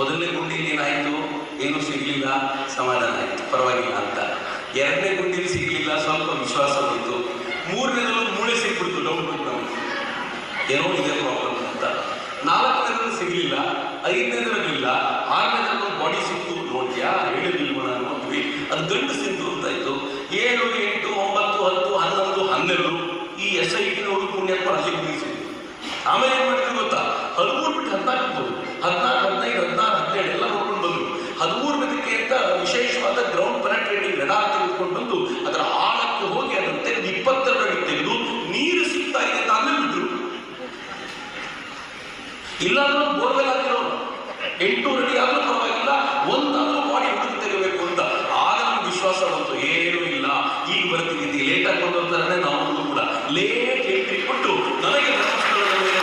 ಮೊದಲನೇ ಗುಂಡಿಲಿ ಏನಾಯಿತು? ಏನು ಸಿಗಲಿಲ್ಲ? ಸಮಾಧಾನ ಆಯಿತು. ಪರವಾಗಿಲ್ಲ ಅಂತ. ಎರಡನೇ ಗುಂಡಿಲಿ ಸಿಗ್ಲಿಲ್ಲ, ಸ್ವಲ್ಪ ವಿಶ್ವಾಸ ಹೋಯಿತು ಮೂರನೇದಲ್ಲೂ ಮೂಳೆ ಸಿಕ್ಬಿಡ್ತು ಡೌಟ್ ನಮಗೆ ಏನೋ ಇದೆ ಪ್ರಾಬ್ಲಮ್ ಅಂತ. ನಾಲ್ಕನೇದಲ್ಲೂ ಸಿಗ್ಲಿಲ್ಲ, ಐದನೇದ್ರಲ್ಲಿಲ್ಲ. ಆರನೇದ್ರಲ್ಲಿ ಒಂದು ಬಾಡಿ ಸಿಕ್ತು. ನೋಡ್ಯಾ ಹೇಳಿರ್ಲಿಲ್ವ ನಾನು? ಅಂದ್ವಿ. ಅದು ಗಂಡು ಸಿಂಧು ಅಂತ ಏಳು, ಎಂಟು, ಒಂಬತ್ತು, ಹತ್ತು, ಹನ್ನೊಂದು, ಹನ್ನೆರಡು ಈ ಎಸ್ ಐ ಟಿನವರು ಪುಣ್ಯಪ್ಪ ಅಲ್ಲಿ ಮುಗಿಸಿದ್ರು ಆಮೇಲೆ ಏನ್ ಮಾಡಿದ್ರು ಇಲ್ಲಾಂದ್ರೂ ಬೋರ್ವೆಲ್ ಆಗಿರೋನು ಎಂಟುನೂರು ಅಡಿ ಆದ್ರೂ ಪರವಾಗಿಲ್ಲ, ಒಂದಾದರೂ ಮಾಡಿ ಹುಡುಕಿ ತೆಗಬೇಕು ಅಂತ ಆಗ ನಮ್ಗೆ ವಿಶ್ವಾಸ ಬಂತು. ಏನೂ ಇಲ್ಲ. ಈಗ ಬರ್ತೀನಿ. ಲೇಟ್ ಆಗಿ ಬಂದಂತಾನೆ ನಾವು ಕೂಡ ಲೇಟ್ ಎಂಟ್ರಿ ಕೊಟ್ಟು ನನಗೆ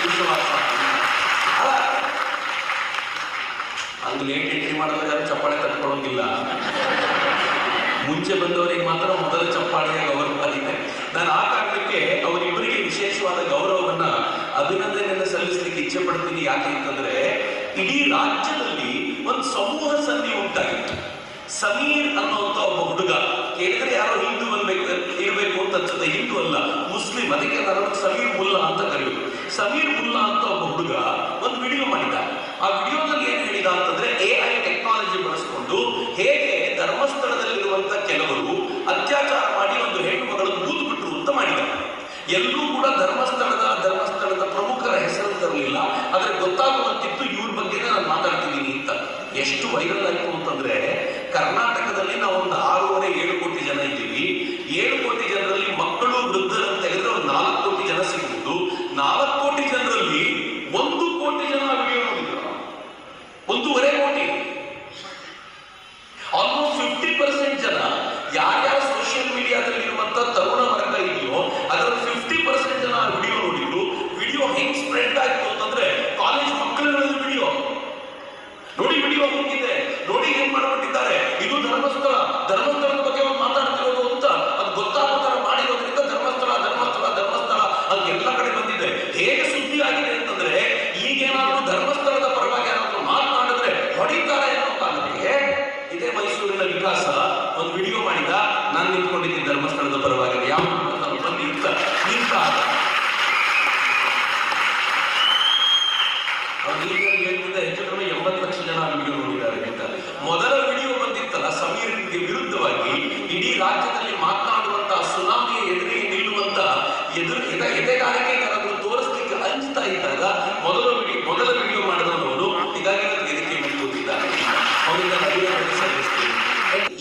ವಿಶ್ವಾಸ ಹಂಗ್. ಲೇಟ್ ಎಂಟ್ರಿ ಮಾಡಿದ್ರೆ ಯಾರು ಚಪ್ಪಾಳೆ ತಟ್ಕೊಳ್ಳೋಂಗಿಲ್ಲ. ಮುಂಚೆ ಬಂದವರಿಗೆ ಮಾತ್ರ ಮೊದಲ ಚಪ್ಪಾಳೆ ಗೌರವ ಇದೆ ನಾನು ಆ ಕಾರಣಕ್ಕೆ ಅವರಿಬ್ಬರಿಗೆ ವಿಶೇಷವಾದ ಗೌರವವನ್ನ ಅಭಿನಂದನೆಯನ್ನು ಸಲ್ಲಿಸಲಿಕ್ಕೆ ಇಚ್ಛೆ ಪಡ್ತೀನಿ ಯಾಕೆ ಅಂತಂದ್ರೆ, ಇಡೀ ರಾಜ್ಯದಲ್ಲಿ ಒಂದು ಸಮೂಹ ಸಂಧಿ ಉಂಟಾಗಿತ್ತು. ಸಮೀರ್ ಅನ್ನುವಂತ ಒಬ್ಬ ಹುಡುಗ, ಕೇಳಿದ್ರೆ ಯಾರೋ ಹಿಂದೂ ಅನ್ಬೇಕು ಇರ್ಬೇಕು ಅಂತ ಅನ್ಸುತ್ತೆ. ಹಿಂದೂ ಅಲ್ಲ, ಮುಸ್ಲಿಂ. ಅದಕ್ಕೆ ನಾನು ಸಮೀರ್ ಮುಲ್ಲಾ ಅಂತ ಕರೆಯೋದು. ಸಮೀರ್ ಮುಲ್ಲಾ ಅಂತ ಒಬ್ಬ ಹುಡುಗ ಒಂದು ವಿಡಿಯೋ ಮಾಡಿದ ಆ ವಿಡಿಯೋದಲ್ಲಿ ಏನ್ ಹೇಳಿದ ಅಂತಂದ್ರೆ ಎ ಐ ಟೆಕ್ನಾಲಜಿ ಬಳಸಿಕೊಂಡು ಹೇಗೆ ಧರ್ಮಸ್ಥಳದಲ್ಲಿರುವಂತ ಕೆಲವರು ಅತ್ಯಾಚಾರ ಮಾಡಿ ಒಂದು ಹೆಣ್ಣು ಮಗಳನ್ನು ಬೂದು ಬಿಟ್ಟರು ಅಂತ ಮಾಡಿದ ಎಲ್ಲರೂ ಕೂಡ ಧರ್ಮಸ್ಥಳದ ಪ್ರಮುಖರ ಹೆಸರು ತರಲಿಲ್ಲ, ಆದ್ರೆ ಗೊತ್ತಾಗುವಂತಿತ್ತು ಇವ್ರ ಬಗ್ಗೆ ನಾನು ಮಾತಾಡ್ತಿದ್ದೀನಿ ಅಂತ. ಎಷ್ಟು ವೈರಲ್ ಆಯ್ತು ಅಂತಂದ್ರೆ, ಕರ್ನಾಟಕದಲ್ಲಿ ನಾವು ಒಂದು ಆರೂವರೆ, ಏಳು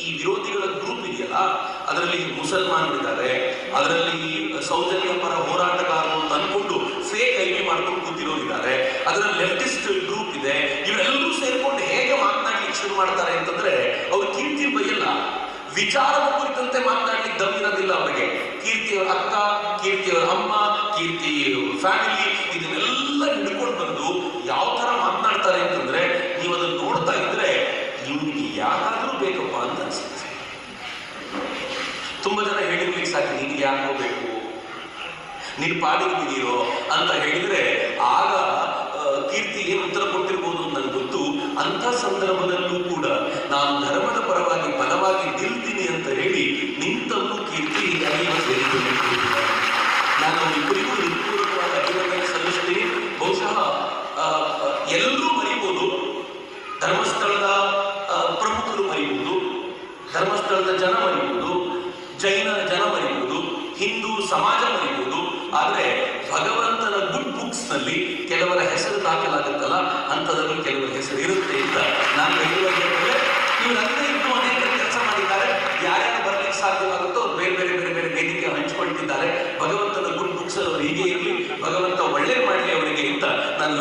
ಈ ವಿರೋಧಿಗಳ ಗ್ರೂಪ್ ಇದೆಯಲ್ಲ, ಅದರಲ್ಲಿ ಮುಸಲ್ಮಾನರಿದ್ದಾರೆ ಅದರಲ್ಲಿ ಸೌಜನ್ಯ ಪರ ಹೋರಾಟಗಾರರು ಅಂತ ಅನ್ಕೊಂಡು ಫೇಕ್ ಐ ಮಾಡ್ಕೊಂಡು ಕೂತಿರೋರಿದ್ದಾರೆ. ಅದರಲ್ಲಿ ಲೆಫ್ಟಿಸ್ಟ್ ಗ್ರೂಪ್ ಇದೆ. ಇವರೆಲ್ಲರೂ ಸೇರ್ಕೊಂಡು ಹೇಗೆ ಮಾತನಾಡ್ಲಿಕ್ಕೆ ಶುರು ಮಾಡ್ತಾರೆ ಅಂತಂದ್ರೆ, ಅವ್ರು ಕೀರ್ತಿ ಬೈಯಲ್ಲ. ವಿಚಾರದ ಕುರಿತಂತೆ ಮಾತನಾಡ್ಲಿಕ್ಕೆ ದಮ್ಮಿರೋದಿಲ್ಲ ಅವರಿಗೆ. ಕೀರ್ತಿಯವರ ಅಕ್ಕ, ಕೀರ್ತಿಯವರ ಅಮ್ಮ, ಕೀರ್ತಿ ಫ್ಯಾಮಿಲಿ ಇದನ್ನೆಲ್ಲ ಹಿಡ್ಕೊಂಡು ಬಂದು ಯಾವ ತರ ಮಾತನಾಡ್ತಾರೆ ಅಂತಂದ್ರೆ ನೀವು ಅದನ್ನ ನೋಡ್ತಾ ಇದ್ರೆ ಇವ್ರಿಗೆ ಯಾರಾದ್ರೂ ಬೇಕಪ್ಪ ಅಂತ ಅನ್ಸುತ್ತೆ ತುಂಬಾ ಜನ ಹೇಳಿರ್ಲಿಕ್ಕೆ ಸಾಕು ನಿನ್ಗೆ ಯಾಕೆ ಹೋಗ್ಬೇಕು? ನೀನು ಪಾಡಿದ್ದೀರೋ ಅಂತ ಹೇಳಿದ್ರೆ, ಆಗ ಕೀರ್ತಿ ಏನು ಉತ್ತರ ಕೊಟ್ಟಿರ್ಬೋದು ಅಂತ ನನಗೆ ಗೊತ್ತು. ಅಂತ ಸಂದರ್ಭದಲ್ಲೂ ಕೂಡ ನಾನು ಧರ್ಮದ ಪರವಾಗಿ ಬಲವಾಗಿ ನಿಲ್ತೀನಿ ಅಂತ ಹೇಳಿ ನಿಂತಲ್ಲೂ ಕೀರ್ತಿ. ನಾನು ಇಬ್ಬರಿಗೂ ಹೃತ್ಪೂರ್ವಕವಾದ ಅಭಿನಂದನೆ ಸಲ್ಲಿಸ್ತೀನಿ. ಬಹುಶಃ ಎಲ್ಲರೂ ಮರಿಬಹುದು ಧರ್ಮಸ್ಥಳದ ಪ್ರಮುಖರು ಮರಿಬಹುದು ಧರ್ಮಸ್ಥಳದ ಜನ ಮರಿಬಹುದು ಜೈನ ಜನ ಮರಿಬಹುದು ಹಿಂದೂ ಸಮಾಜ ಮರಿಬಹುದು ಆದರೆ ಭಗವಂತನ ಗುಡ್ ಬುಕ್ಸ್ನಲ್ಲಿ ಕೆಲವರ ಹೆಸರು ದಾಖಲಾಗುತ್ತಲ್ಲ, ಅಂಥದ್ರಲ್ಲಿ ಕೆಲವರ ಹೆಸರು ಇರುತ್ತೆ ಅಂತ ನಾನು ಹೇಳುವಂತೆ ಇವರಂದ್ರೆ ಇನ್ನೂ ಅನೇಕ ಕೆಲಸ ಮಾಡಿದ್ದಾರೆ, ಯಾರ್ಯಾರು ಬರ್ಲಿಕ್ಕೆ ಸಾಧ್ಯವಾಗುತ್ತೋ ಅವ್ರು ಬೇರೆ ಬೇರೆ ಬೇರೆ ಬೇರೆ ವೇದಿಕೆ ಹಂಚಿಕೊಳ್ತಿದ್ದಾರೆ, ಭಗವಂತನ ಗುಡ್ ಬುಕ್ಸ್ ಅವರು ಹೀಗೆ ಇರಲಿ, ಭಗವಂತ ಒಳ್ಳೆ ಮಾಡಲಿ ಅವರಿಗೆ ಅಂತ ನಾನು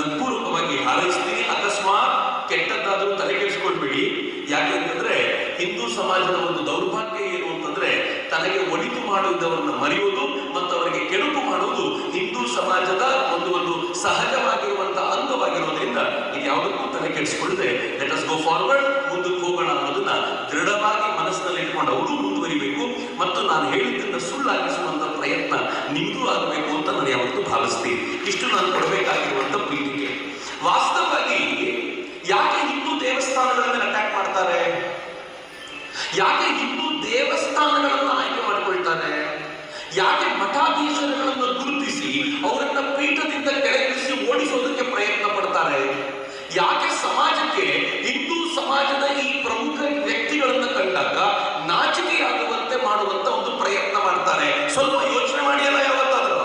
ಹಾರೈಸ್ತೀನಿ ಅಕಸ್ಮಾತ್ ಕೆಟ್ಟದ್ದಾದ್ರೂ ತಲೆ ಕೆಡಿಸ್ಕೊಳ್ಬೇಡಿ ಯಾಕೆ ಅಂತಂದ್ರೆ ಹಿಂದೂ ಸಮಾಜದ ಒಂದು ದೌರ್ಭಾಗ್ಯ ಏನು ಅಂತಂದ್ರೆ ತನಗೆ ಮಾಡುವುದವರನ್ನ ಮರೆಯುವುದು ಮತ್ತು ಅವರಿಗೆ ಕೆಡುಕು ಮಾಡುವುದು ಹಿಂದೂ ಸಮಾಜದ ಒಂದು ಒಂದು ಸಹಜವಾಗಿರುವಂತಹ ಅಂಗವಾಗಿರೋದ್ರಿಂದ ಇದು ಯಾವುದಕ್ಕೂ ತಲೆ ಕೆಡಿಸಿಕೊಳ್ಳದೆ ಲೆಟ್ ಅಸ್ ಗೋ ಫಾರ್ವರ್ಡ್ ಮುಂದಕ್ಕೆ ಹೋಗೋಣ ಅನ್ನೋದನ್ನ ದೃಢವಾಗಿ ಮನಸ್ಸಿನಲ್ಲಿ ಇಟ್ಕೊಂಡು ಅವರು ಮುಂದುವರಿಬೇಕು. ಮತ್ತು ನಾನು ಹೇಳಿದ್ದನ್ನ ಸುಳ್ಳಾಗಿಸುವಂತ ಪ್ರಯತ್ನ ನಿಮ್ಗೂ ಆಗಬೇಕು ಅಂತ ನಾನು ಯಾವತ್ತೂ ಭಾವಿಸ್ತೀನಿ. ಇಷ್ಟು ನಾನು ಕೊಡಬೇಕಾಗಿರುವಂತ ಪ್ರೀತಿಗೆ. ವಾಸ್ತವವಾಗಿ ಯಾಕೆ ಹಿಂದೂ ದೇವ ದೇವಸ್ಥಾನಗಳ ಮೇಲೆ ಅಟ್ಯಾಕ್ ಮಾಡ್ತಾರೆ? ಯಾಕೆ ಹಿಂದೂ ದೇವಸ್ಥಾನಗಳನ್ನ ಆಯ್ಕೆ ಮಾಡಿಕೊಳ್ತಾರೆ ಯಾಕೆ ಮಠಾಧೀಶರುಗಳನ್ನು ಗುರುತಿಸಿ ಅವರನ್ನ ಪೀಠದಿಂದ ಕೆಳಗಿಳಿಸಿ ಓಡಿಸೋದಕ್ಕೆ ಪ್ರಯತ್ನ ಪಡ್ತಾರೆ? ಯಾಕೆ ಸಮಾಜಕ್ಕೆ, ಹಿಂದೂ ಸಮಾಜದ ಈ ಪ್ರಮುಖ ವ್ಯಕ್ತಿಗಳನ್ನ ಕಂಡಾಗ ನಾಚಿಕೆಯಾಗುವಂತೆ ಮಾಡುವಂತ ಒಂದು ಪ್ರಯತ್ನ ಮಾಡ್ತಾರೆ? ಸ್ವಲ್ಪ ಯೋಚನೆ ಮಾಡಿಯಲ್ಲ ಯಾವತ್ತಾದ್ರೂ?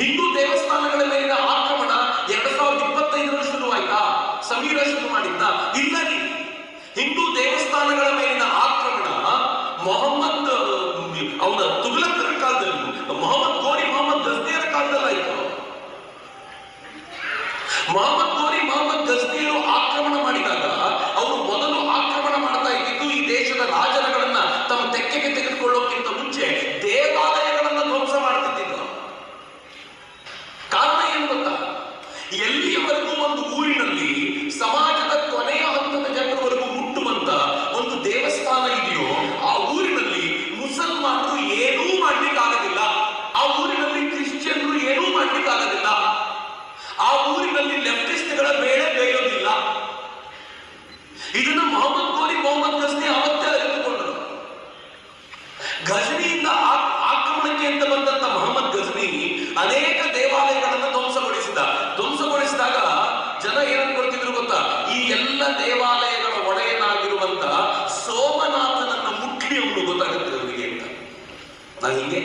ಹಿಂದೂ ದೇವಸ್ಥಾನಗಳ ಮೇಲಿನ ಆಕ್ರಮಣ ಎರಡ್ ಸಾವಿರದ ಇಪ್ಪತ್ತೈದರಲ್ಲಿ ಶುರುವಾಯ್ತಾ? ಸಮೀರ ಶುರು ಮಾಡಿದ್ದ? ಇಲ್ಲ ಹಿಂದೂ ದೇವಸ್ಥಾನಗಳ ಮೇಲಿನ Mom. ನಾ ಹಿಂಗೆ?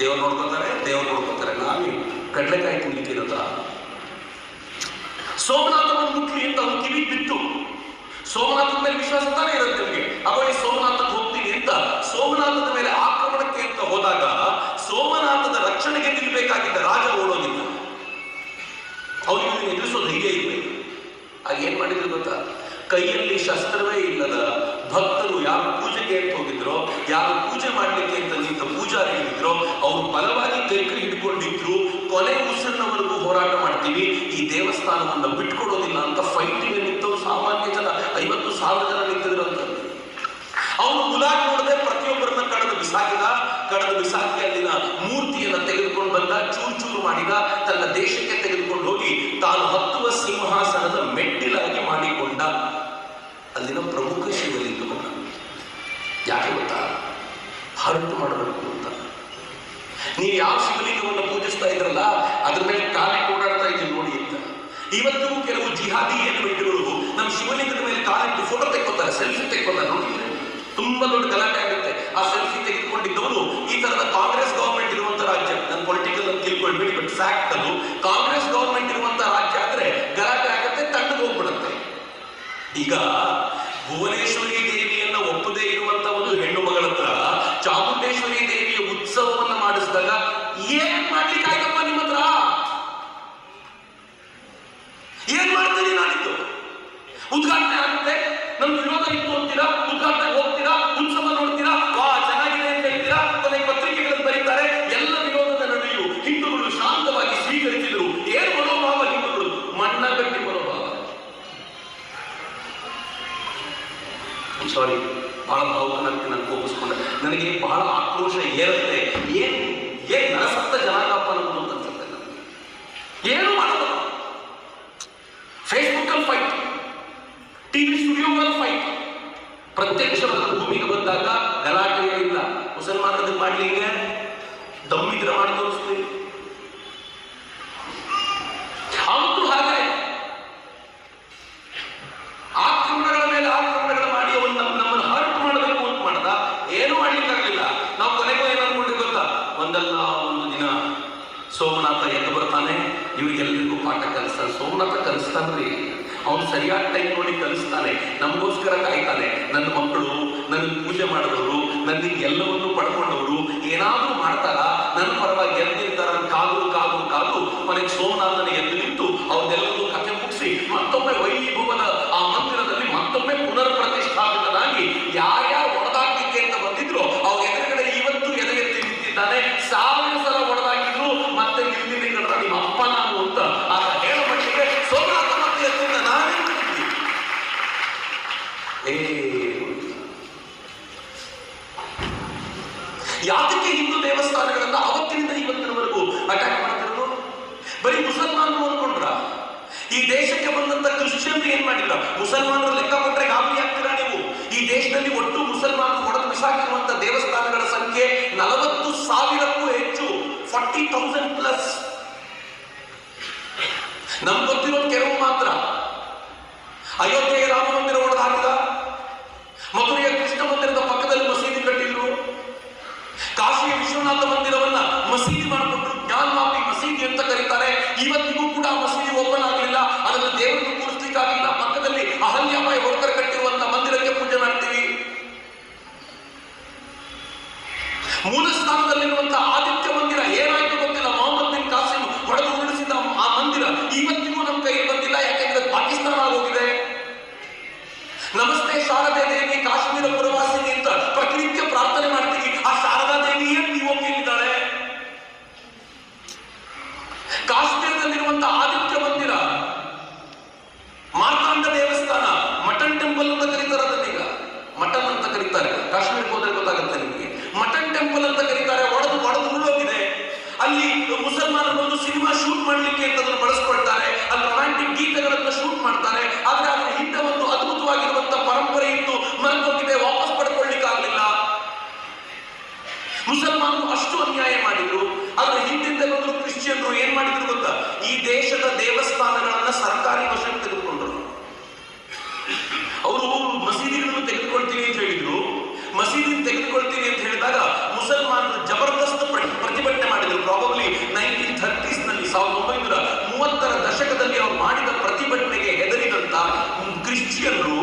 ದೇವ್ರು ನೋಡ್ಕೊತಾರೆ ದೇವ್ರು ನೋಡ್ಕೊತಾರೆ ನಾವೇ ಕಡ್ಲೆಕಾಯಿ ತಿನ್ಲಿಕ್ಕಿರುತ್ತ ಸೋಮನಾಥನ ಮುಟ್ಲಿ ಅಂತ ಅವ್ನು ಕಿವಿ ಬಿತ್ತು. ಸೋಮನಾಥನ ಮೇಲೆ ವಿಶ್ವಾಸ ತಾನೇ ಇರುತ್ತೆ ನಿಮಗೆ. ಅವಳಿ ಸೋಮನಾಥಕ್ಕೆ ಹೋಗ್ತೀನಿ ಅಂತ ಸೋಮನಾಥದ ಮೇಲೆ ಆಕ್ರಮಣಕ್ಕೆ ಅಂತ ಹೋದಾಗ ಸೋಮನಾಥದ ರಕ್ಷಣೆಗೆ ನಿಲ್ಬೇಕಾಗಿದ್ದ ರಾಜ ಓಡೋದಿಲ್ಲ ಅವನಿಗೆ ಎದುರಿಸೋದು ಹೀಗೆ ಇರಬೇಕು. ಆಗ ಏನ್ ಮಾಡಿದ್ರು ಗೊತ್ತಾ? ಕೈಯಲ್ಲಿ ಶಸ್ತ್ರವೇ ಇಲ್ಲದ ಭಕ್ತರು ಯಾರು ಪೂಜೆಗೆ ಅಂತ ಹೋಗಿದ್ರು, ಯಾರು ಪೂಜೆ ಮಾಡ್ಲಿಕ್ಕೆ ಅಂತ ನಿಂತ ಪೂಜಾರಿ ಹೇಳಿದ್ರು, ಅವರು ಬಲವಾಗಿ ಕೈಕರಿ ಹಿಡ್ಕೊಂಡಿದ್ರು ಕೊನೆ ಉಸಿರಿನವರೆಗೂ ಹೋರಾಟ ಮಾಡ್ತೀವಿ, ಈ ದೇವಸ್ಥಾನವನ್ನ ಬಿಟ್ಕೊಡೋದಿಲ್ಲ ಅಂತ ಫೈಟಿಂಗ್ ನಿಂತವ್ರು ಸಾಮಾನ್ಯ ಜನ, ಐವತ್ತು ಸಾವಿರ ಜನ ನಿಂತಿದ್ರು ಅಂತ. ಅವನು ಮುಲಾಕ್ ನೋಡದೆ ಪ್ರತಿಯೊಬ್ಬರನ್ನ ಕಡದು ಬಿಸಾಕಿದ, ಕಡದು ಬಿಸಾಕಿ ಅಲ್ಲಿನ ಮೂರ್ತಿಯನ್ನ ತೆಗೆದುಕೊಂಡು ಬಂದ, ಚೂರು ಚೂರು ಮಾಡಿದ, ತನ್ನ ದೇಶಕ್ಕೆ ತೆಗೆದುಕೊಂಡು ಹೋಗಿ ತಾನು ಹತ್ತುವ ಸಿಂಹಾಸನದ ಮೆಟ್ಟಿಲಾಗಿ ಮಾಡಿಕೊಂಡ. ಅಲ್ಲಿನ ಪ್ರಮುಖ ಶಿವಲಿಂಗವನ್ನ. ಯಾಕೆ ಗೊತ್ತಾ? ಹರಟು ಮಾಡಬೇಕು ಅಂತ. ನೀವು ಯಾವ ಶಿವಲಿಂಗವನ್ನು ಪೂಜಿಸ್ತಾ ಇದ್ರಲ್ಲ, ಅದ್ರ ಮೇಲೆ ಕಾಲಿ ಓಡಾಡ್ತಾ ಇದ್ದೀವಿ ನೋಡಿ ಅಂತ. ಇವತ್ತು ಕೆಲವು ಜಿಹಾದಿ ಏನು ಬಿಟ್ಟರು ನಮ್ಮ ಶಿವಲಿಂಗದ ಮೇಲೆ ಕಾಲಿಟ್ಟು ಫೋಟೋ ತೆಕ್ಕೋತಾರೆ ಸೆಲ್ಫಿ ತೆಕ್ಕೋತಾರೆ ನೋಡಿ ತುಂಬಾ ದೊಡ್ಡ ಗಲಾಟೆ ಆಗುತ್ತೆ. ಆ ಸೆಲ್ಫಿ ತೆಗೆದುಕೊಂಡಿದ್ದವರು ಈ ತರದ ಕಾಂಗ್ರೆಸ್ ಗವರ್ಮೆಂಟ್ ಇರುವಂತ ರಾಜ್ಯ. ನನ್ನ ಪೊಲಿಟಿಕಲ್ ಅಂತ ತಿಳ್ಕೊಳ್ಬೇಡಿ ಬಟ್ ಫ್ಯಾಕ್ಟ್ ಅದು. ಕಾಂಗ್ರೆಸ್ ಗವರ್ಮೆಂಟ್ ಇರುವಂತ ರಾಜ್ಯ ಆದ್ರೆ ಗಲಾಟೆ ಆಗುತ್ತೆ ತಣ್ಣಗೆ ಹೋಗ್ಬಿಡುತ್ತೆ. ಈಗ ಭುವನೇಶ್ವರಿ ಉದ್ಘಾಟನೆ ಆಗುತ್ತೆ. ನಮ್ಮ ವಿರೋಧ ಇತ್ತು ಅಂತೀರಾ ಉದ್ಘಾಟನೆ ಹೋಗ್ತೀರಾ? ಉತ್ಸವ ನೋಡ್ತೀರಾ? ವಾ, ಚೆನ್ನಾಗಿದೆ ಅಂತ ಹೇಳ್ತೀರಾ? ಕೊನೆಗೆ ಪತ್ರಿಕೆಗಳನ್ನು ಬರೀತಾರೆ, ಎಲ್ಲ ವಿರೋಧದ ನಡುವೆಯೂ ಹಿಂದೂಗಳು ಶಾಂತವಾಗಿ ಸ್ವೀಕರಿಸಿದರು. ಏನು ಮನೋಭಾವ ಹಿಂದೂಗಳು? ಮಣ್ಣಗಟ್ಟಿ ಮನೋಭಾವ ಸಾರಿ ಬಹಳ ಭಾವುಕನಾಗ್ತಿ ನಾನು ಕೋಪಿಸ್ಕೊಂಡೆ. ನನಗೆ ಬಹಳ ಆಕ್ರೋಶ ಏರುತ್ತೆ. ಏನು, ಏನ್ ನರಸತ್ತ ಜನಾಂಗಪ್ಪ ಅಂತ ಅನ್ಸುತ್ತೆ ನನಗೆ. ಏನು ಮಾಡೋದು ಫೇಸ್ಬುಕ್ ಅಲ್ಲಿ ಫೈಟ್ ಟಿವಿ ಸ್ಟುಡಿಯೋಗಳಲ್ಲಿ ಫೈಟ್ ಪ್ರತ್ಯಕ್ಷ ಭೂಮಿಗೆ ಬಂದಾಗ ಗಲಾಟೆ ಇಲ್ಲ. ಮುಸಲ್ಮಾನದ ಮಾಡ್ಲಿಕ್ಕೆ ದಮ್ಮಿದ್ರ ಮಾಡಿ ತೋರಿಸ್ತೀವಿ ಅವತ್ತು ಹಾಗೆ. ಆಕ್ರಮಣಗಳ ಮೇಲೆ ಆಕ್ರಮಣಗಳ ಮಾಡಿ ಅವನು ನಮ್ಮ ನಮ್ಮನ್ನು ಹರ್ಟ್ ಮಾಡಬೇಕು ಅಂತ ಮಾಡ್ದ. ಏನು ಮಾಡ್ಲಿಕ್ಕಾಗಲಿಲ್ಲ ನಾವು ಕೊನೆಗೂ ಏನು ಅನ್ಕೊಂಡ್ರಿ ಗೊತ್ತಾ? ಒಂದಲ್ಲ ಒಂದು ದಿನ ಸೋಮನಾಥ ಎದ್ದು ಬರ್ತಾನೆ. ಇವರಿಗೆಲ್ಲರಿಗೂ ಪಾಠ ಕಲಿಸ್ತಾನೆ. ಸೋಮನಾಥ ಕಲಿಸ್ತಾನ್ರಿ. ಅವನು ಸರಿಯಾದ ಟೈಮ್ ನೋಡಿ ಕಲಿಸ್ತಾನೆ, ನಮಗೋಸ್ಕರ ಕಾಯ್ತಾನೆ. ನನ್ನ ಮಕ್ಕಳು ನನ್ನ ಪೂಜೆ ಮಾಡಿದವರು ನನಗೆ ಎಲ್ಲವನ್ನು ಪಡ್ಕೊಂಡವರು ಏನಾದರೂ ಮಾಡ್ತಾರ ನನ್ನ ಪರವಾಗಿ ಎದ್ದಿರ್ತಾರ ಕಾದು ಕಾದು ಕಾದು ಮನೆಗೆ ಸೋಮನಾಥನ ಎದ್ದು ನಿಂತು ಅವ್ರನ್ನೆಲ್ಲರೂ ಕಥೆ ಮುಗಿಸಿ ಮತ್ತೊಮ್ಮೆ ವೈಭವದ ಆ ಮಂದಿರದಲ್ಲಿ ಮತ್ತೊಮ್ಮೆ ಪುನರ್ ಪ್ರತಿಷ್ಠಾಪಿತನಾಗಿ ಯಾರ್ಯಾರು ಒಡೆದಾಕ್ಲಿಕ್ಕೆ ಅಂತ ಬಂದಿದ್ರು ಅವ್ರ ಎದುರುಗಡೆ ಇವತ್ತು ಎದೆ ಎತ್ತಿ ನಿಂತಿದ್ದಾನೆ ಸಾವಿರ ಸಲ ಒಡೆದಾಕಿದ್ರು ಮತ್ತೆ ನಿಲ್ಲಿಲ್ಲಿ ಕಡ್ರ ನಿಮ್ಮ ಅಪ್ಪ ನಾನು ಅಂತ ಆಗ ಹೇಳೋ ಮಟ್ಟಿಗೆ ಸೋಮನಾಥ ಮತ್ತೆ ಎತ್ತಿಂದ ನಾನೇ ಮಾಡಿದ್ವಿ ಏ ಯಾತಕ್ಕೆ ಹಿಂದೂ ದೇವಸ್ಥಾನಗಳನ್ನ ಅವತ್ತಿನಿಂದ ಇವತ್ತಿನವರೆಗೂ ಅಟ್ಯಾಕ್ ಮಾಡ್ತಿರೋದು ಬರೀ ಮುಸಲ್ಮಾನರು ಅನ್ಕೊಂಡ್ರ ಈ ದೇಶಕ್ಕೆ ಬಂದಂತ ಕ್ರಿಶ್ಚಿಯನ್ ತೌಸಂಡ್ ಪ್ಲಸ್ ನಮ್ಗೆ ಗೊತ್ತಿರೋ ಕೆಲವು ಮಾತ್ರ. ಅಯೋಧ್ಯೆಯ ರಾಮ ಮಂದಿರ ಒಡೆದು ಹಾಕಿದ ಮಧುರೆಯ ಕೃಷ್ಣ ಮಂದಿರದ ಪಕ್ಕದಲ್ಲಿ ಮಸೀದಿ ಕಟ್ಟಿದ್ರು. ಕಾಶಿ ವಿಶ್ವನಾಥ ಮಂದಿರವನ್ನ ಮಸೀದಿ ಮಾಡಿಕೊಟ್ರು ಜ್ಞಾನವಾಪಿ ಮಸೀದಿ ಅಂತ ಕರೀತಾರೆ. ಇವತ್ತಿಗೂ ಕೂಡ ಮಸೀದಿ ಓಪನ್ ಮಾಡ್ತಾರೆ. ಆದ್ರೆ ಅದರ ಹಿಂದೆ ಒಂದು ಅದ್ಭುತವಾಗಿರುವಂತ ಪರಂಪರೆ ಇತ್ತು. ಮರೆತೋಗಿದೆ, ವಾಪಸ್ ಪಡ್ಕೊಳ್ಳಿಕ್ಕೆ ಆಗ್ಲಿಲ್ಲ ಮುಸಲ್ಮಾನರು ಅಷ್ಟು ಅನ್ಯಾಯ ಮಾಡಿದ್ರು. ಆದ್ರೆ ಹಿಂದಿಂದ ಬಂದ್ರು ಕ್ರಿಶ್ಚಿಯನ್ರು ಏನ್ ಮಾಡಿದ್ರು ಗೊತ್ತಾ? ಈ ದೇಶದ ದೇವಸ್ಥಾನಗಳನ್ನ ಸರ್ಕಾರಿ ವಶಕ್ಕೆ ತೆಗೆದುಕೊಂಡ್ರು. ಅವರು ದಶಕದಲ್ಲಿ ಅವರು ಮಾಡಿದ ಪ್ರತಿಭಟನೆಗೆ ಹೆದರಿದಂತ ಕ್ರಿಶ್ಚಿಯನ್ರು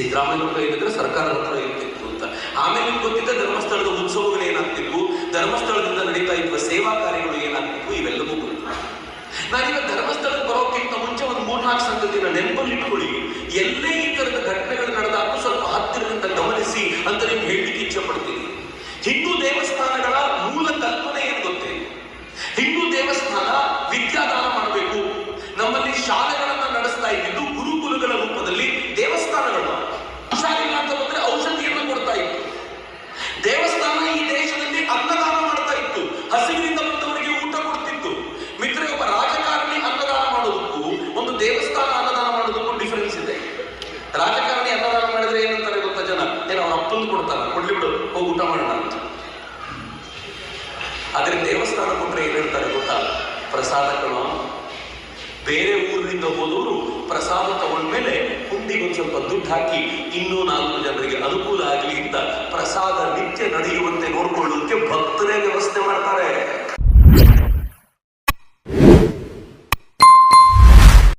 ಸಿದ್ದರಾಮಯ್ಯ ಕೈಲಿದ್ರೆ ಸರ್ಕಾರದ ಹತ್ರ ಇರ್ತಿತ್ತು ಅಂತ. ಆಮೇಲೆ ನಿಮ್ಗೆ ಗೊತ್ತಿದ್ದ ಧರ್ಮಸ್ಥಳದ ಉತ್ಸವಗಳು ಏನಾಗ್ತಿದ್ವು ಧರ್ಮಸ್ಥಳದಿಂದ ನಡೀತಾ ಇರುವ ಸೇವಾ ಕಾರ್ಯಗಳು ಏನಾಗ್ತಿದ್ವು ಇವೆಲ್ಲವೂ ಗೊತ್ತು. ನಾನೀಗ ಧರ್ಮಸ್ಥಳಕ್ಕೆ ಬರೋಕ್ಕಿಂತ ಮುಂಚೆ ಒಂದು ಮೂರ್ನಾಲ್ಕು ಸಂಗತಿನ ನೆನಪಲ್ಲಿ ಇಟ್ಕೊಳ್ಳಿ. ಎಲ್ಲೇ ಈ ತರದ ಘಟನೆಗಳು ನಡೆದಾಗ ಸ್ವಲ್ಪ ಹತ್ತಿರದಿಂದ ಗಮನಿಸಿ ಅಂತ ನಿಮ್ಗೆ ಹೇಳಲಿಕ್ಕೆ ಇಚ್ಛೆ ಪಡ್ತೀನಿ. ಹಿಂದೂ ದೇವಸ್ಥಾನಗಳ ಮೂಲ ಕಲ್ಪನೆ ಏನು ಗೊತ್ತೇ? ಹಿಂದೂ ದೇವಸ್ಥಾನ ವಿದ್ಯಾದಾನ ಅವ್ರ ಕೊಡ್ತಾರ, ಕೊಡ್ಲಿ ಬಿಡು, ಹೋಗಿ ಊಟ ಮಾಡೋಣ ಅಂತ. ಆದ್ರೆ ದೇವಸ್ಥಾನ ಕೊಟ್ರೆ ಏನಿರ್ತಾರೆ ಗೊತ್ತಾ? ಪ್ರಸಾದ ಬೇರೆ ಊರಿನಿಂದ ಹೋದವರು ಪ್ರಸಾದ ತಗೊಂಡ್ಮೇಲೆ ಹುಂಡಿಗೆ ಒಂದು ಸ್ವಲ್ಪ ದುಡ್ಡು ಹಾಕಿ ಇನ್ನೂ ನಾಲ್ಕು ಜನರಿಗೆ ಅನುಕೂಲ ಆಗಲಿ ಅಂತ ಪ್ರಸಾದ ನಿತ್ಯ ನಡೆಯುವಂತೆ ನೋಡ್ಕೊಳ್ಳೋದಕ್ಕೆ ಭಕ್ತರೇ ವ್ಯವಸ್ಥೆ ಮಾಡ್ತಾರೆ.